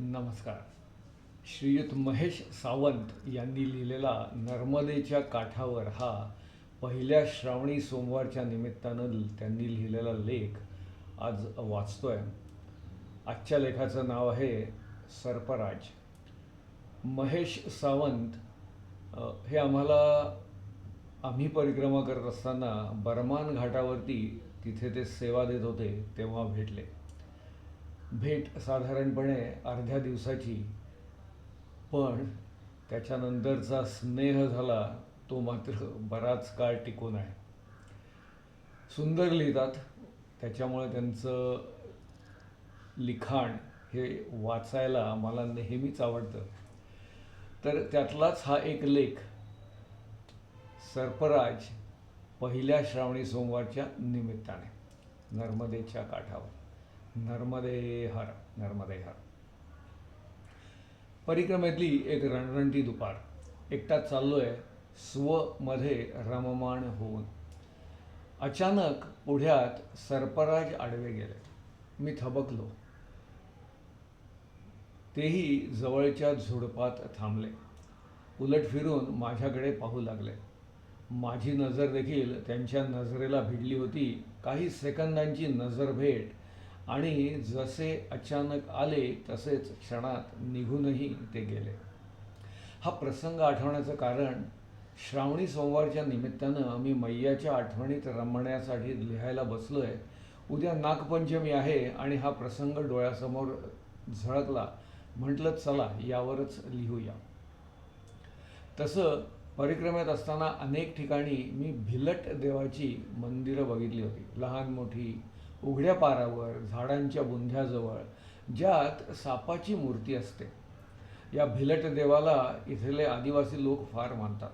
नमस्कार. श्रीयुत महेश सावंत यांनी लिहिलेला नर्मदेच्या काठावर हा पहिल्या श्रावणी सोमवारच्या निमित्तानं त्यांनी लिहिलेला लेख आज वाचतोय. आजच्या लेखाचं नाव आहे सर्पराज. महेश सावंत हे आम्हाला आम्ही परिक्रमा करत असताना बर्मान घाटावरती तिथे ते सेवा देत होते तेव्हा भेटले. भेट साधारणपणे अर्ध्या दिवसाची. पण त्याच्यानंतरचा स्नेह झाला तो मात्र बराच काळ टिकून आहे. सुंदर लिहितात त्याच्यामुळे त्यांचं लिखाण हे वाचायला मला नेहमीच आवडतं. तर त्यातलाच हा एक लेख सर्पराज पहिल्या श्रावणी सोमवारच्या निमित्ताने नर्मदेच्या काठावर. नर्मदे हर नर्मदे हर परिक्रमेतली एक रणरणती दुपार. एकटाच चाललोय स्वमध्ये रममाण होऊन. अचानक पुढ्यात सर्पराज आडवे गेले. मी थबकलो. तेही जवळच्या झुडपात थांबले. उलट फिरून माझ्याकडे पाहू लागले. माझी नजर देखील त्यांच्या नजरेला भिडली होती. काही सेकंदांची नजर भेट आणि जसे अचानक आले तसेच क्षणात निघूनही ते गेले. हा प्रसंग आठवण्याचं कारण श्रावणी सोमवारच्या निमित्तानं मी मैयाच्या आठवणीत रमण्यासाठी लिहायला बसलो आहे उद्या नागपंचमी आहे आणि हा प्रसंग डोळ्यासमोर झळकला. म्हटलं चला यावरच लिहूया. तसं परिक्रमेत असताना अनेक ठिकाणी मी भिलट देवाची मंदिरं बघितली होती. लहान मोठी उघड्या पारावर झाडांच्या बुंध्याजवळ ज्यात सापाची मूर्ती असते. या भिलट देवाला इथले आदिवासी लोक फार मानतात.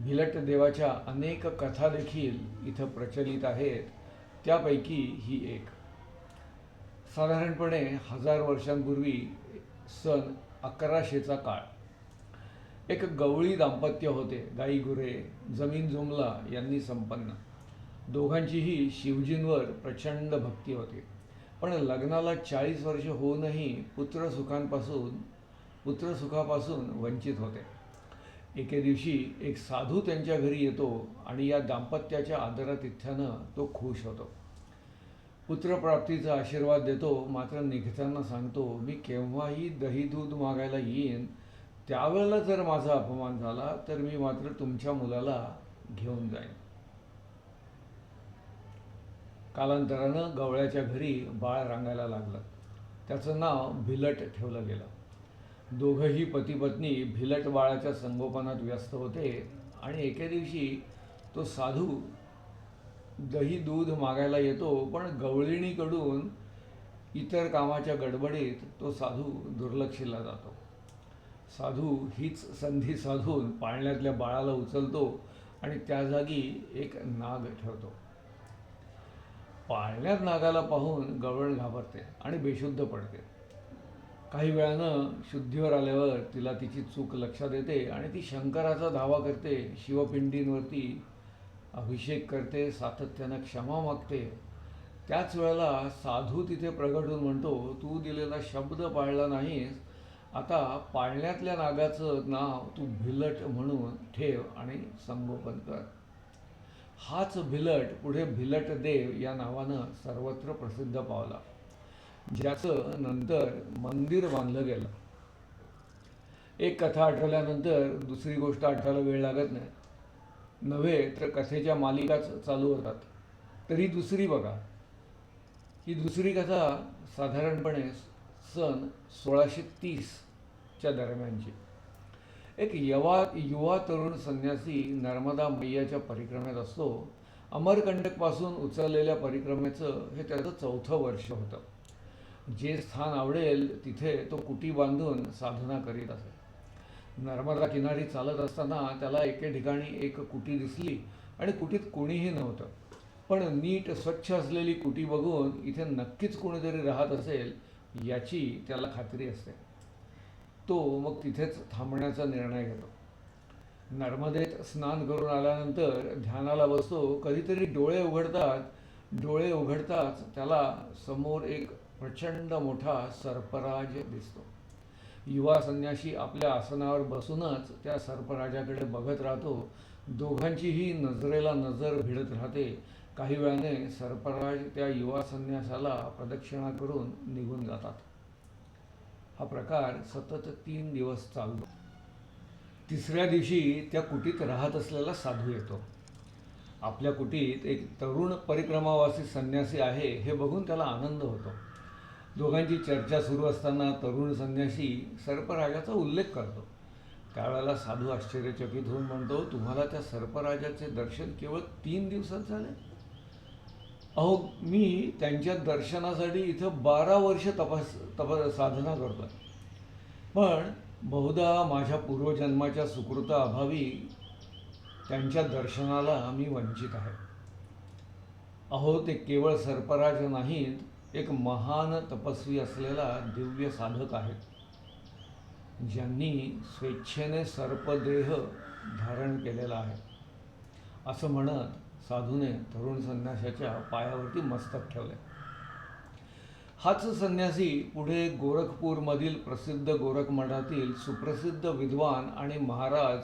भिलट देवाच्या अनेक कथा देखील इथं प्रचलित आहेत. त्यापैकी ही एक. साधारणपणे हजार वर्षांपूर्वी सन अकराशेचा काळ. एक गवळी दाम्पत्य होते गाई गुरे जमीन जुमला यांनी संपन्न. दोघांचीही शिवजींवर प्रचंड भक्ती होती. पण लग्नाला चाळीस वर्ष होऊनही पुत्रसुखांपासून पुत्रसुखापासून वंचित होते. एके दिवशी एक साधू त्यांच्या घरी येतो आणि या दाम्पत्याच्या आदरातिथ्यानं तो खुश होतो. पुत्रप्राप्तीचा आशीर्वाद देतो मात्र निघताना सांगतो मी केव्हाही दही दूध मागायला येईन त्यावेळेला जर माझा अपमान झाला तर मी मात्र तुमच्या मुलाला घेऊन जाईन. कालांतरानं गवळ्याच्या घरी बाळ रांगायला लागलं. त्याचं नाव भिलट ठेवलं गेलं. दोघंही पतीपत्नी भिलट बाळाच्या संगोपनात व्यस्त होते आणि एके दिवशी तो साधू दही दूध मागायला येतो पण गवळिणीकडून इतर कामाच्या गडबडीत तो साधू दुर्लक्षिला जातो. साधू हीच संधी साधून पाळण्यातल्या बाळाला उचलतो आणि त्या जागी एक नाग ठेवतो. पाळण्यात नागाला पाहून गवळण घाबरते आणि बेशुद्ध पडते. काही वेळानं शुद्धीवर आल्यावर तिला तिची चूक लक्षात येते आणि ती शंकराचा धावा करते शिवपिंडींवरती अभिषेक करते सातत्यानं क्षमा मागते. त्याच वेळेला साधू तिथे प्रगट होऊन म्हणतो तू दिलेला शब्द पाळला नाहीस. आता पाळण्यातल्या नागाचं नाव तू भिलट म्हणून ठेव आणि संगोपन कर. हाच भिलट पुढे भिलट देव या नावानं सर्वत्र प्रसिद्ध पावला. ज्याचं नंतर मंदिर बांधलं गेलं. एक कथा आठवल्यानंतर दुसरी गोष्ट आठवायला वेळ लागत नाही. नव्हे तर कथेच्या मालिकाच चालू होतात. तरी दुसरी बघा. ही दुसरी कथा साधारणपणे सन सोळाशे तीसच्या दरम्यानची. एक यवा युवा तरुण संन्यासी नर्मदा मैयाच्या परिक्रमेत असतो. अमरकंटकपासून उचललेल्या परिक्रमेचं हे त्याचं चौथं वर्ष होतं. जे स्थान आवडेल तिथे तो कुटी बांधून साधना करीत असे. नर्मदा किनारी चालत असताना त्याला एके ठिकाणी एक कुटी दिसली आणि कुटीत कोणीही नव्हतं. पण नीट स्वच्छ असलेली कुटी बघून इथे नक्कीच कोणीतरी राहत असेल याची त्याला खात्री असते. तो मग तिथेच थांबण्याचा निर्णय घेतो. नर्मदेत स्नान करून आल्यानंतर ध्यानाला बसतो. कधीतरी डोळे उघडतात. डोळे उघडताच त्याला समोर एक प्रचंड मोठा सर्पराज दिसतो. युवा संन्याशी आपल्या आसनावर बसूनच त्या सर्पराजाकडे बघत राहतो. दोघांचीही नजरेला नजर भिडत राहते. काही वेळाने सर्पराज त्या युवा संन्यासाला प्रदक्षिणा करून निघून जातात. हा प्रकार सतत तीन दिवस चालतो. तिसऱ्या दिवशी त्या कुटीत राहत असलेला साधू येतो. आपल्या कुटीत एक तरुण परिक्रमावासी संन्यासी आहे हे बघून त्याला आनंद होतो. दोघांची चर्चा सुरू असताना तरुण संन्यासी सर्पराजाचा उल्लेख करतो. त्यावेळेला साधू आश्चर्यचकित होऊन म्हणतो तुम्हाला त्या सर्पराजाचे दर्शन केवळ तीन दिवसात झाले? अहो मी त्यांच्या दर्शनासाठी इथं बारा वर्ष तपास तपास साधना करतो पण बहुधा माझ्या पूर्वजन्माच्या सुकृताअभावी त्यांच्या दर्शनाला मी वंचित आहे. अहो ते केवळ सर्पराज नाहीत एक महान तपस्वी असलेला दिव्य साधक आहेत. ज्यांनी स्वेच्छेने सर्पदेह धारण केलेला आहे. असं म्हणत साधूने तरुण संन्याशाच्या पायावरती मस्तक ठेवले हाच संन्यासी पुढे गोरखपूरमधील प्रसिद्ध गोरख मठातील सुप्रसिद्ध विद्वान आणि महाराज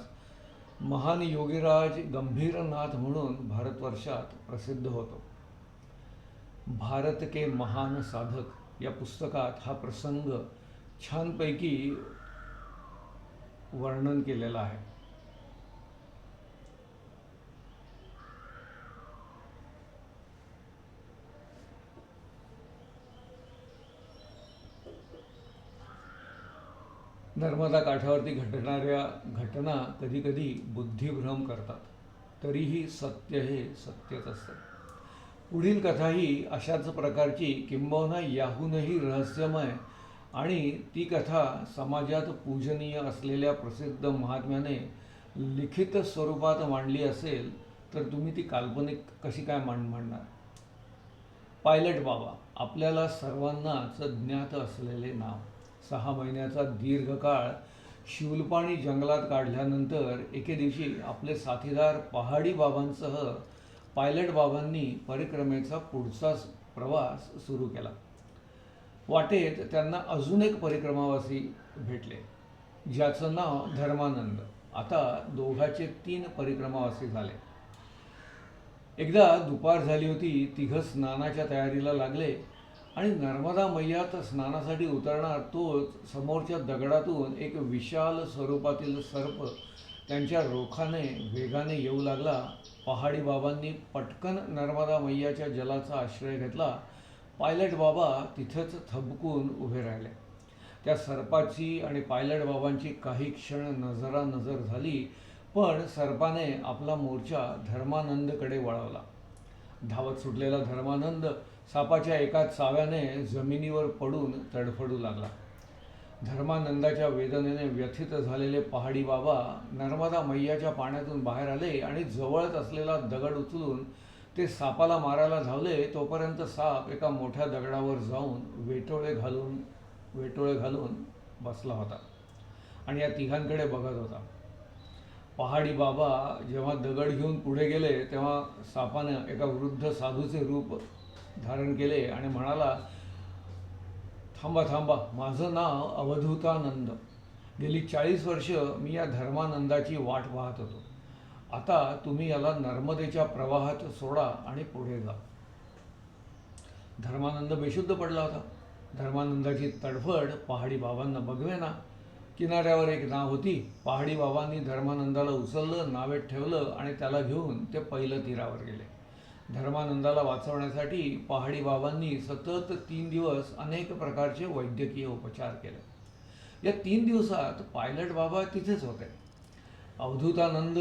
महान योगीराज गंभीरनाथ म्हणून भारतवर्षात प्रसिद्ध होतो. भारत के महान साधक या पुस्तकात हा प्रसंग छानपैकी वर्णन केलेला आहे. नर्मदा काठावरती घडणाऱ्या घटना कधीकधी बुद्धिभ्रम करतात. तरीही सत्य हे सत्यच असतं. पुढील कथा ही अशाच प्रकारची किंबहुना याहूनही रहस्यमय आणि ती कथा समाजात पूजनीय असलेल्या प्रसिद्ध महात्म्याने लिखित स्वरूपात मांडली असेल तर तुम्ही ती काल्पनिक कशी काय मांड मांडणार? पायलट बाबा आपल्याला सर्वांनाच ज्ञात असलेले नाव. सहा महिन्याचा दीर्घकाळ शिवलपाणी जंगलात काढल्यानंतर एके दिवशी आपले साथीदार पहाडी बाबांसह पायलट बाबांनी परिक्रमेचा पुढचा प्रवास सुरू केला. वाटेत त्यांना अजून एक परिक्रमावासी भेटले ज्याचं नाव धर्मानंद. आता दोघाचे तीन परिक्रमावासी झाले. एकदा दुपार झाली होती तिघं स्नानाच्या तयारीला लागले. आणि नर्मदा मैयात स्नानासाठी उतरणार तोच समोरच्या दगडातून एक विशाल स्वरूपातील सर्प त्यांच्या रोखाने वेगाने येऊ लागला. पहाडी बाबांनी पटकन नर्मदा मैयाच्या जलाचा आश्रय घेतला. पायलट बाबा तिथंच थबकून उभे राहिले. त्या सर्पाची आणि पायलट बाबांची काही क्षण नजरा नजर झाली पण सर्पाने आपला मोर्चा धर्मानंदकडे वळवला. धावत सुटलेला धर्मानंद सापाच्या एका चाव्याने जमिनीवर पडून तडफडू लागला. धर्मानंदाच्या वेदनेने व्यथित झालेले पहाडी बाबा नर्मदा मैयाच्या पाण्यातून बाहेर आले आणि जवळच असलेला दगड उचलून ते सापाला मारायला धावले. तोपर्यंत साप एका मोठ्या दगडावर जाऊन वेटोळे घालून वेटोळे घालून बसला होता आणि या तिघांकडे बघत होता. पहाडी बाबा जेव्हा दगड घेऊन पुढे गेले तेव्हा सापानं एका वृद्ध साधूचे रूप धारण केले आणि म्हणाला थांबा थांबा माझं नाव अवधूतानंद. गेली चाळीस वर्ष मी या धर्मानंदाची वाट पाहत होतो. आता तुम्ही याला नर्मदेच्या प्रवाहात सोडा आणि पुढे जा. धर्मानंद बेशुद्ध पडला होता. धर्मानंदाची तडफड पहाडी बाबांना बघवेना. किनाऱ्यावर एक नाव होती. पहाडी बाबांनी धर्मानंदाला उचललं नावेत ठेवलं आणि त्याला घेऊन ते पहिलं तीरावर गेले. धर्मानंदाला वाचवण्यासाठी पहाडी बाबांनी सतत तीन दिवस अनेक प्रकारचे वैद्यकीय उपचार केले. या तीन दिवसात पायलट बाबा तिथेच होते. अवधूतानंद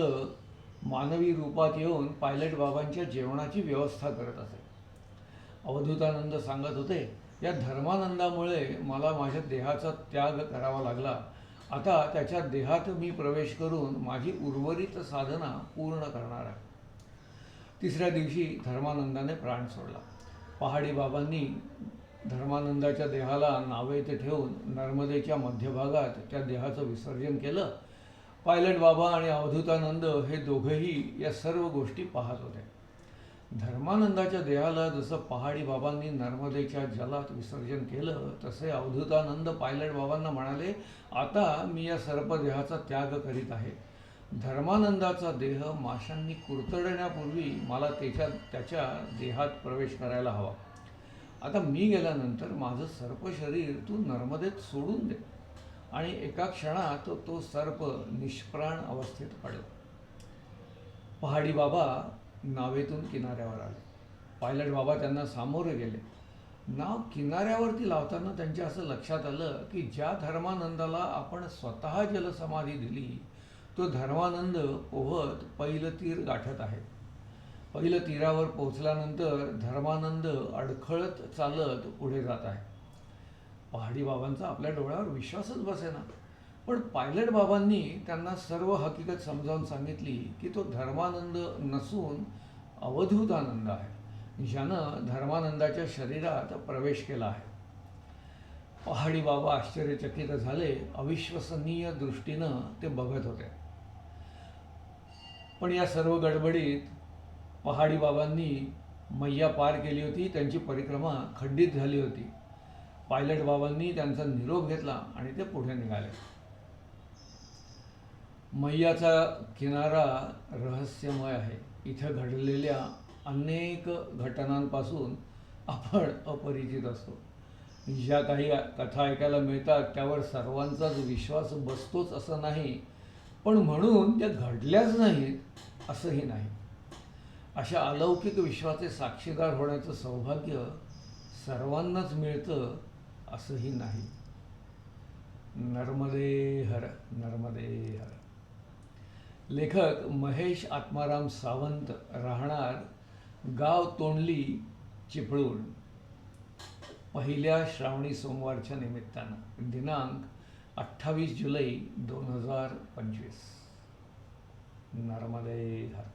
मानवी रूपात येऊन पायलट बाबांच्या जेवणाची व्यवस्था करत असे. अवधूतानंद सांगत होते या धर्मानंदामुळे मला माझ्या देहाचा त्याग करावा लागला. आता त्याच्या देहात मी प्रवेश करून माझी उर्वरित साधना पूर्ण करणार आहे. तिसऱ्या दिवशी धर्मानंदाने प्राण सोडला. पहाडी बाबांनी धर्मानंदाच्या देहाला नावे इथे ठेवून नर्मदेच्या मध्यभागात त्या देहाचं विसर्जन केलं. पायलट बाबा आणि अवधूतानंद हे दोघंही या सर्व गोष्टी पाहत होते. धर्मानंदाच्या देहाला जसं पहाडी बाबांनी नर्मदेच्या जलात विसर्जन केलं तसे अवधूतानंद पायलट बाबांना म्हणाले आता मी या सर्पदेहाचा त्याग करीत आहे. धर्मानंदाचा देह माशांनी कुरतडण्यापूर्वी मला त्याच्या त्याच्या देहात प्रवेश करायला हवा. आता मी गेल्यानंतर माझं सर्प शरीर तू नर्मदेत सोडून दे. आणि एका क्षणात तो सर्प निष्प्राण अवस्थेत पडेल. पहाडी बाबा नावेतून किनाऱ्यावर आले. पायलट बाबा त्यांना सामोरे गेले. नाव किनाऱ्यावरती लावताना त्यांच्या असं लक्षात आलं की ज्या धर्मानंदाला आपण स्वतः जलसमाधी दिली तो धर्मानंद पोहत पहिलं तीर गाठत आहे. पहिलं तीरावर पोहोचल्यानंतर धर्मानंद अडखळत चालत पुढे जात आहे. पहाडी बाबांचा आपल्या डोळ्यावर विश्वासच बसेना. पण पायलट बाबांनी त्यांना सर्व हकीकत समजावून सांगितली की तो धर्मानंद नसून अवधूत आनंद आहे. ज्यानं धर्मानंदाच्या शरीरात प्रवेश केला आहे. पहाडी बाबा आश्चर्यचकित झाले. अविश्वसनीय दृष्टीनं ते बघत होते. पण या सर्व गडबडीत पहाडी बाबांनी मैया पार केली होती त्यांची परिक्रमा खंडित झाली होती. पायलट बाबांनी त्यांचा निरोप घेतला आणि ते पुढे निघाले. मैयाचा किनारा रहस्यमय आहे. इथं घडलेल्या अनेक घटनांपासून आपण अपरिचित असतो. ज्या काही कथा ऐकायला मिळतात त्यावर सर्वांचाच विश्वास बसतोच असं नाही पण म्हणून त्या घडल्याच नाहीत असंही नाही. अशा अलौकिक विश्वाचे साक्षीदार होण्याचं सौभाग्य सर्वांनाच मिळतं असंही नाही. नर्मदे हर नर्मदे हर. लेखक महेश आत्माराम सावंत राहणार गाव तोंडली चिपळूण. पहिल्या श्रावणी सोमवारच्या निमित्तानं. दिनांक अठ्ठावीस जुलै दोन हजार पंचवीस. नर्मदे हर